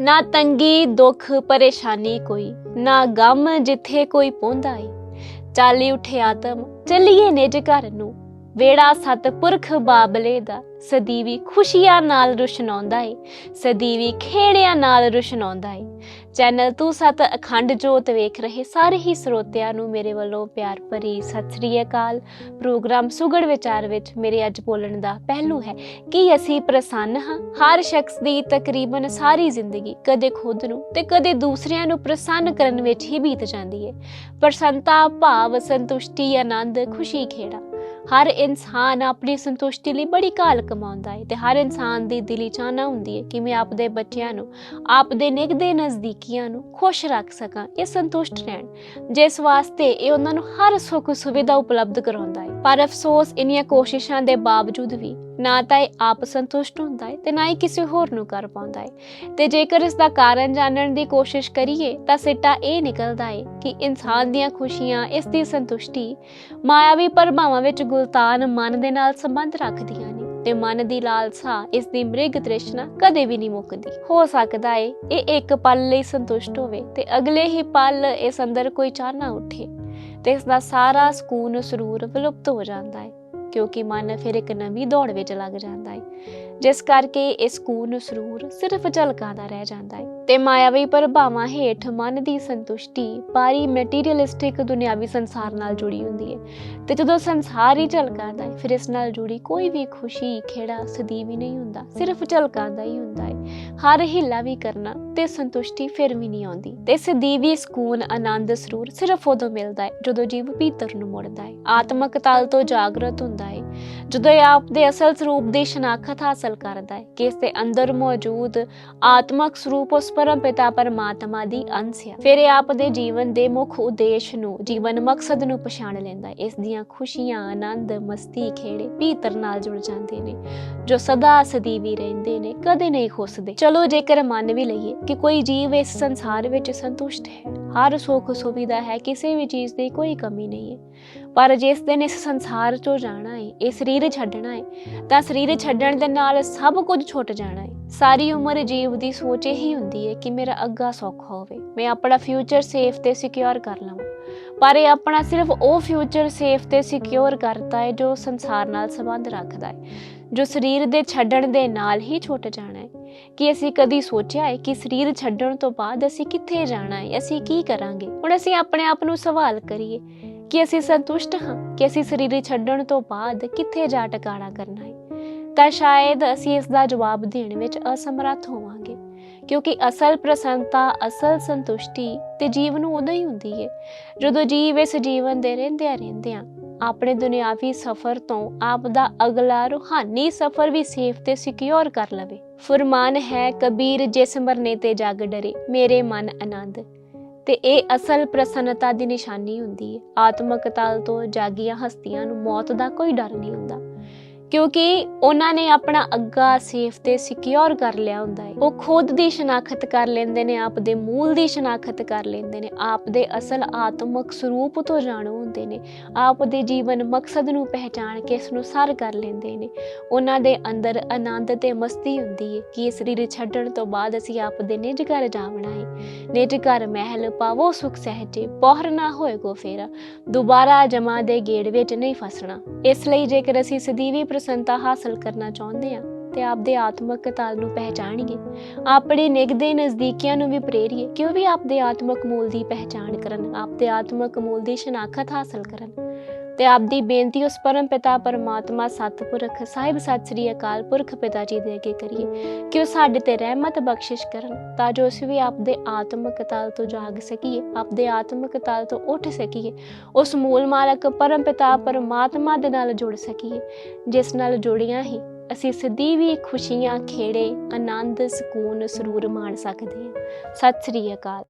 ਨਾ ਤੰਗੀ, ਦੁੱਖ, ਪਰੇਸ਼ਾਨੀ ਕੋਈ, ਨਾ ਗਮ ਜਿੱਥੇ ਕੋਈ ਪਹੁੰਦਾ ਏ। ਚਾਲੀ ਉਠੇ ਆਤਮ, ਚੱਲੀਏ ਨਿਜ ਘਰ ਨੂੰ। ਵੇੜਾ ਸਤਪੁਰਖ ਬਾਬਲੇ ਦਾ, ਸਦੀਵੀ ਖੁਸ਼ੀਆਂ ਨਾਲ ਰੁਸ਼ਨਾਉਂਦਾ ਏ। ਸਦੀਵੀ ਖੇੜਿਆਂ ਨਾਲ ਰੁਸ਼ਨਾਉਂਦਾ ਏ। ਚੈਨਲ ਤੂੰ ਸਤ ਅਖੰਡ ਜੋਤ ਵੇਖ ਰਹੇ ਸਾਰੇ ਹੀ ਸਰੋਤਿਆਂ ਨੂੰ ਮੇਰੇ ਵੱਲੋਂ ਪਿਆਰ ਭਰੀ ਸਤਿ ਸ੍ਰੀ ਅਕਾਲ। ਪ੍ਰੋਗਰਾਮ ਸੁਗੜ ਵਿਚਾਰ ਵਿੱਚ ਮੇਰੇ ਅੱਜ ਬੋਲਣ ਦਾ ਪਹਿਲੂ ਹੈ, ਕਿ ਅਸੀਂ ਪ੍ਰਸੰਨ ਹਾਂ? ਹਰ ਸ਼ਖਸ ਦੀ ਤਕਰੀਬਨ ਸਾਰੀ ਜ਼ਿੰਦਗੀ ਕਦੇ ਖੁਦ ਨੂੰ ਤੇ ਕਦੇ ਦੂਸਰਿਆਂ ਨੂੰ ਪ੍ਰਸੰਨ ਕਰਨ ਵਿੱਚ ਹੀ ਬੀਤ ਜਾਂਦੀ ਹੈ। ਪ੍ਰਸੰਨਤਾ, ਭਾਵ, ਸੰਤੁਸ਼ਟੀ, ਆਨੰਦ, ਖੁਸ਼ੀ, ਖੇੜਾ। ਹਰ ਇਨਸਾਨ ਆਪਣੀ ਸੰਤੁਸ਼ਟੀ ਲਈ ਬੜੀ ਕਾਲ ਕਮਾਉਂਦਾ ਹੈ ਤੇ ਹਰ ਇਨਸਾਨ ਦੀ ਦਿਲੀ ਚਾਹਨਾ ਹੁੰਦੀ ਹੈ ਕਿ ਮੈਂ ਆਪਦੇ ਬੱਚਿਆਂ ਨੂੰ, ਆਪਦੇ ਨਿਗਦੇ ਨਜ਼ਦੀਕੀਆਂ ਨੂੰ ਖੁਸ਼ ਰੱਖ ਸਕਾਂ, ਇਹ ਸੰਤੁਸ਼ਟ ਰਹਿਣ। ਜਿਸ ਵਾਸਤੇ ਇਹ ਉਹਨਾਂ ਨੂੰ ਹਰ ਸੁੱਖ ਸੁਵਿਧਾ ਉਪਲਬਧ ਕਰਾਉਂਦਾ ਹੈ। ਪਰ ਅਫਸੋਸ ਇਨੀਆਂ ਕੋਸ਼ਿਸ਼ਾਂ ਦੇ ਬਾਵਜੂਦ ਵੀ ਨਾ ਤਾਂ ਇਹ ਆਪ ਸੰਤੁਸ਼ਟ ਹੁੰਦਾ ਹੈ ਤੇ ਨਾ ਹੀ ਕਿਸੇ ਹੋਰ ਨੂੰ ਕਰ ਪਾਉਂਦਾ ਹੈ। ਤੇ ਜੇਕਰ ਇਸ ਦਾ ਕਾਰਨ ਜਾਣਨ ਦੀ ਕੋਸ਼ਿਸ਼ ਕਰੀਏ ਤਾਂ ਸਿੱਟਾ ਇਹ ਨਿਕਲਦਾ ਹੈ ਕਿ ਇਨਸਾਨ ਦੀਆਂ ਖੁਸ਼ੀਆਂ ਇਸ ਦੀ ਸੰਤੁਸ਼ਟੀ ਮਾਇਆਵੀ ਪ੍ਰਭਾਵਾਂ ਵਿੱਚ ਗੁਲਤਾਨ ਮਨ ਦੇ ਨਾਲ ਸੰਬੰਧ ਰੱਖਦੀਆਂ ਨੇ ਤੇ ਮਨ ਦੀ ਲਾਲਸਾ ਇਸ ਦੀ ਮ੍ਰਿਗ ਤ੍ਰਿਸ਼ਨਾ ਕਦੇ ਵੀ ਨਹੀਂ ਮੁੱਕਦੀ। ਹੋ ਸਕਦਾ ਏ ਇਹ ਇੱਕ ਪਲ ਲਈ ਸੰਤੁਸ਼ਟ ਹੋਵੇ ਤੇ ਅਗਲੇ ਹੀ ਪਲ ਇਸ ਅੰਦਰ ਕੋਈ ਚਾਹਨਾ ਉੱਠੇ। ਤੇ ਇਸ ਦਾ ਸਾਰਾ ਸਕੂਨ ਸਰੂਰ ਵਿਲੁਪਤ ਹੋ ਜਾਂਦਾ ਹੈ, ਕਿਉਂਕਿ ਮਨ ਫਿਰ ਇੱਕ ਨਵੀਂ ਦੌੜ ਵਿੱਚ ਲੱਗ ਜਾਂਦਾ ਹੈ। ਜਿਸ ਕਰਕੇ ਇਸ ਸਕੂਨ ਸਰੂਰ ਸਿਰਫ ਝਲਕਾਂ ਦਾ ਰਹਿ ਜਾਂਦਾ ਹੈ ਤੇ ਮਾਇਆਵੀ ਪ੍ਰਭਾਵਾਂ ਹੇਠ ਮਨ ਦੀ ਸੰਤੁਸ਼ਟੀ ਪਾਰੀ ਮਟੀਰੀਅਲਿਸਟਿਕ ਦੁਨਿਆਵੀ ਸੰਸਾਰ ਨਾਲ ਜੁੜੀ ਹੁੰਦੀ ਹੈ ਤੇ ਜਦੋਂ ਸੰਸਾਰ ਹੀ ਝਲਕਾਂ ਦਾ ਹੈ, ਫਿਰ ਇਸ ਨਾਲ ਜੁੜੀ ਕੋਈ ਵੀ ਖੁਸ਼ੀ, ਖੇੜਾ, ਸਦੀਵੀ ਨਹੀਂ ਹੁੰਦਾ, ਸਿਰਫ ਝਲਕਾਂ ਦਾ ਹੀ ਹੁੰਦਾ ਹੈ। ਹਰ ਹਿੱਲਾ ਵੀ ਕਰਨਾ ਤੇ ਸੰਤੁਸ਼ਟੀ ਫਿਰ ਵੀ ਨਹੀਂ ਆਉਂਦੀ। ਤੇ ਸਦੀਵੀ ਸਕੂਨ, ਆਨੰਦ, ਸਰੂਰ ਸਿਰਫ ਉਦੋਂ ਮਿਲਦਾ ਹੈ ਜਦੋਂ ਜੀਵ ਭੀਤਰ ਨੂੰ ਮੁੜਦਾ ਹੈ। ਆਤਮਕ ਤਲ ਤੋਂ ਜਾਗਰਤ ਹੁੰਦਾ ਹੈ, ਜਦੋਂ ਇਹ ਆਪ ਦੇ ਅਸਲ ਸਰੂਪ ਦੀ ਸ਼ਨਾਖਤ ਹਾਸਲ ਕਰਦਾ ਹੈ ਕਿ ਇਸ ਦੇ ਅੰਦਰ ਮੌਜੂਦ ਆਤਮਕ ਸਰੂਪ ਉਸ ਪਰਮ ਪਿਤਾ ਪਰਮਾਤਮਾ ਦੀ ਅੰਸ਼ ਹੈ। ਫਿਰ ਇਹ ਆਪ ਦੇ ਜੀਵਨ ਦੇ ਮੁੱਖ ਉਦੇਸ਼ ਨੂੰ, ਜੀਵਨ ਮਕਸਦ ਨੂੰ ਪਛਾਣ ਲੈਂਦਾ ਹੈ। ਇਸ ਦੀਆਂ ਖੁਸ਼ੀਆਂ, ਆਨੰਦ, ਮਸਤੀ, ਖੇੜੇ ਭੀਤਰ ਨਾਲ ਜੁੜ ਜਾਂਦੇ ਨੇ, ਜੋ ਸਦਾ ਸਦੀਵੀ ਰਹਿੰਦੇ ਨੇ, ਕਦੇ ਨਹੀਂ ਖੁੱਸਦੇ। ਚਲੋ ਜੇਕਰ ਮੰਨ ਵੀ ਲਈਏ ਕਿ ਕੋਈ ਜੀਵ ਇਸ ਸੰਸਾਰ ਵਿੱਚ ਸੰਤੁਸ਼ਟ ਹੈ, ਹਰ ਸੁੱਖ ਸੁਵਿਧਾ ਹੈ, ਕਿਸੇ ਵੀ ਚੀਜ਼ ਦੀ ਕੋਈ ਕਮੀ ਨਹੀਂ ਹੈ। ਪਰ ਜਿਸ ਦਿਨ ਇਸ ਸੰਸਾਰ ਚੋਂ ਜਾਣਾ ਹੈ, ਇਹ ਸਰੀਰ ਛੱਡਣਾ ਹੈ, ਤਾਂ ਸਰੀਰ ਛੱਡਣ ਦੇ ਨਾਲ ਸਭ ਕੁਝ ਛੁੱਟ ਜਾਣਾ ਹੈ। ਸਾਰੀ ਉਮਰ ਜੀਵ ਦੀ ਸੋਚ ਇਹੀ ਹੁੰਦੀ ਹੈ ਕਿ ਮੇਰਾ ਅੱਗਾ ਸੌਖਾ ਹੋਵੇ, ਮੈਂ ਆਪਣਾ ਫਿਊਚਰ ਸੇਫ ਤੇ ਸਿਕਿਉਰ ਕਰ ਲਵਾਂ। ਪਰ ਇਹ ਆਪਣਾ ਸਿਰਫ ਉਹ ਫਿਊਚਰ ਸੇਫ ਤੇ ਸਿਕਿਉਰ ਕਰਦਾ ਹੈ ਜੋ ਸੰਸਾਰ ਨਾਲ ਸੰਬੰਧ ਰੱਖਦਾ ਹੈ, ਜੋ ਸਰੀਰ ਦੇ ਛੱਡਣ ਦੇ ਨਾਲ ਹੀ ਛੁੱਟ ਜਾਣਾ ਹੈ। ਕਿ ਅਸੀਂ ਕਦੀ ਸੋਚਿਆ ਹੈ ਕਿ ਸਰੀਰ ਛੱਡਣ ਤੋਂ ਬਾਅਦ ਅਸੀਂ ਕਿੱਥੇ ਜਾਣਾ ਹੈ, ਅਸੀਂ ਕੀ ਕਰਾਂਗੇ? ਹੁਣ ਅਸੀਂ ਆਪਣੇ ਆਪ ਨੂੰ ਸਵਾਲ ਕਰੀਏ ਕਿ ਅਸੀਂ ਸੰਤੁਸ਼ਟ ਹਾਂ ਕਿ ਅਸੀਂ ਸਰੀਰ ਛੱਡਣ ਤੋਂ ਬਾਅਦ ਕਿੱਥੇ ਜਾ ਟਿਕਾਣਾ ਕਰਨਾ ਹੈ? ਤਾਂ ਸ਼ਾਇਦ ਅਸੀਂ ਇਸ ਦਾ ਜਵਾਬ ਦੇਣ ਵਿੱਚ ਅਸਮਰੱਥ ਹੋਵਾਂਗੇ, ਕਿਉਂਕਿ ਅਸਲ ਪ੍ਰਸੰਨਤਾ, ਅਸਲ ਸੰਤੁਸ਼ਟੀ ਤੇ ਜੀਵ ਨੂੰ ਉਦੋਂ ਹੀ ਹੁੰਦੀ ਹੈ ਜਦੋਂ ਜੀਵ ਇਸ ਜੀਵਨ ਦੇ ਰਹਿੰਦਿਆਂ ਰਹਿੰਦਿਆਂ ਆਪਣੇ ਦੁਨਿਆਵੀ ਸਫ਼ਰ ਤੋਂ ਆਪ ਦਾ ਅਗਲਾ ਰੂਹਾਨੀ ਸਫ਼ਰ ਵੀ ਸੇਫ ਤੇ ਸਿਕਿਉਰ ਕਰ ਲਵੇ। ਫਰਮਾਨ ਹੈ, ਕਬੀਰ, ਜਿਸ ਮਰਨੇ ਤੇ ਜਗ ਡਰੇ, ਮੇਰੇ ਮਨ ਆਨੰਦ। ਤੇ ਇਹ ਅਸਲ ਪ੍ਰਸੰਨਤਾ ਦੀ ਨਿਸ਼ਾਨੀ ਹੁੰਦੀ ਹੈ। ਆਤਮਕ ਤਲ ਤੋਂ ਜਾਗੀਆਂ ਹਸਤੀਆਂ ਨੂੰ ਮੌਤ ਦਾ ਕੋਈ ਡਰ ਨਹੀਂ ਹੁੰਦਾ। ਕਿਉਂਕਿ ਉਹਨਾਂ ਨੇ ਆਪਣਾ ਅੱਗਾ ਸੇਫ ਤੇ ਸਿਕਿਉਰ ਕਰ ਲਿਆ ਹੁੰਦਾ ਹੈ। ਉਹ ਖੁਦ ਦੀ ਸ਼ਨਾਖਤ ਕਰ ਲੈਂਦੇ ਨੇ, ਆਪ ਦੇ ਮੂਲ ਦੀ ਸ਼ਨਾਖਤ ਕਰ ਲੈਂਦੇ ਨੇ। ਆਪ ਦੇ ਅਸਲ ਆਤਮਕ ਸਰੂਪ ਤੋਂ ਜਾਣੂ ਹੁੰਦੇ ਨੇ। ਆਪ ਦੇ ਜੀਵਨ ਮਕਸਦ ਨੂੰ ਪਹਿਚਾਣ ਕੇ ਇਸ ਨੂੰ ਸਰ ਕਰ ਲੈਂਦੇ ਨੇ। ਉਹਨਾਂ ਦੇ ਅੰਦਰ ਆਨੰਦ ਤੇ ਮਸਤੀ ਹੁੰਦੀ ਹੈ ਕਿ ਇਸ ਸਰੀਰ ਛੱਡਣ ਤੋਂ ਬਾਅਦ ਅਸੀਂ ਆਪ ਦੇ ਨਿਜ ਘਰ ਜਾਵਣਾ ਹੈ ਨਿਜ ਘਰ ਮਹਿਲ ਪਾਵੋ, ਸੁਖ ਸਹਿਜੇ, ਪੋਹਰ ਨਾ ਹੋਏਗੋ ਫੇਰਾ। ਦੁਬਾਰਾ ਜਮਾ ਦੇ ਗੇੜ ਵਿੱਚ ਨਹੀਂ ਫਸਣਾ। ਇਸ ਲਈ ਜੇਕਰ ਅਸੀਂ ਸਦੀਵੀ ਪ੍ਰਸੰਨਤਾ ਹਾਸਲ ਕਰਨਾ ਚਾਹੁੰਦੇ ਹਾਂ ਤੇ ਆਪਦੇ ਆਤਮਕ ਤਲ ਨੂੰ ਪਹਿਚਾਣੀਏ। ਆਪਣੇ ਨਿਗਦੇ ਨਜ਼ਦੀਕੀਆਂ ਨੂੰ ਵੀ ਪ੍ਰੇਰੀਏ ਕਿ ਉਹ ਵੀ ਆਪਦੇ ਆਤਮਕ ਮੂਲ ਦੀ ਪਹਿਚਾਣ ਕਰਨ, ਆਪਦੇ ਆਤਮਕ ਮੂਲ ਦੀ ਸ਼ਨਾਖਤ ਹਾਸਲ ਕਰਨ। ਤੇ ਆਪਦੀ ਬੇਨਤੀ ਉਸ ਪਰਮ ਪਿਤਾ ਪਰਮਾਤਮਾ ਸਤਿਪੁਰਖ ਸਾਹਿਬ ਸਤਿ ਸ੍ਰੀ ਅਕਾਲ ਪੁਰਖ ਪਿਤਾ ਜੀ ਦੇ ਅੱਗੇ ਕਰੀਏ ਕਿ ਉਹ ਸਾਡੇ ਤੇ ਰਹਿਮਤ ਬਖਸ਼ਿਸ਼ ਕਰਨ ਤਾਂ ਜੋ ਅਸੀਂ ਵੀ ਆਪਦੇ ਆਤਮਕ ਤਲ ਤੋਂ ਜਾਗ ਸਕੀਏ, ਆਪਦੇ ਆਤਮਕ ਤਲ ਤੋਂ ਉੱਠ ਸਕੀਏ, ਉਸ ਮੂਲ ਮਾਲਕ ਪਰਮ ਪਿਤਾ ਪਰਮਾਤਮਾ ਦੇ ਨਾਲ ਜੁੜ ਸਕੀਏ, ਜਿਸ ਨਾਲ ਜੁੜੀਆਂ ਹੀ ਅਸੀਂ ਸਿੱਧੀ ਵੀ ਖੁਸ਼ੀਆਂ, ਖੇੜੇ, ਆਨੰਦ, ਸਕੂਨ, ਸਰੂਰ ਮਾਣ ਸਕਦੇ ਹਾਂ। ਸਤਿ ਸ੍ਰੀ ਅਕਾਲ।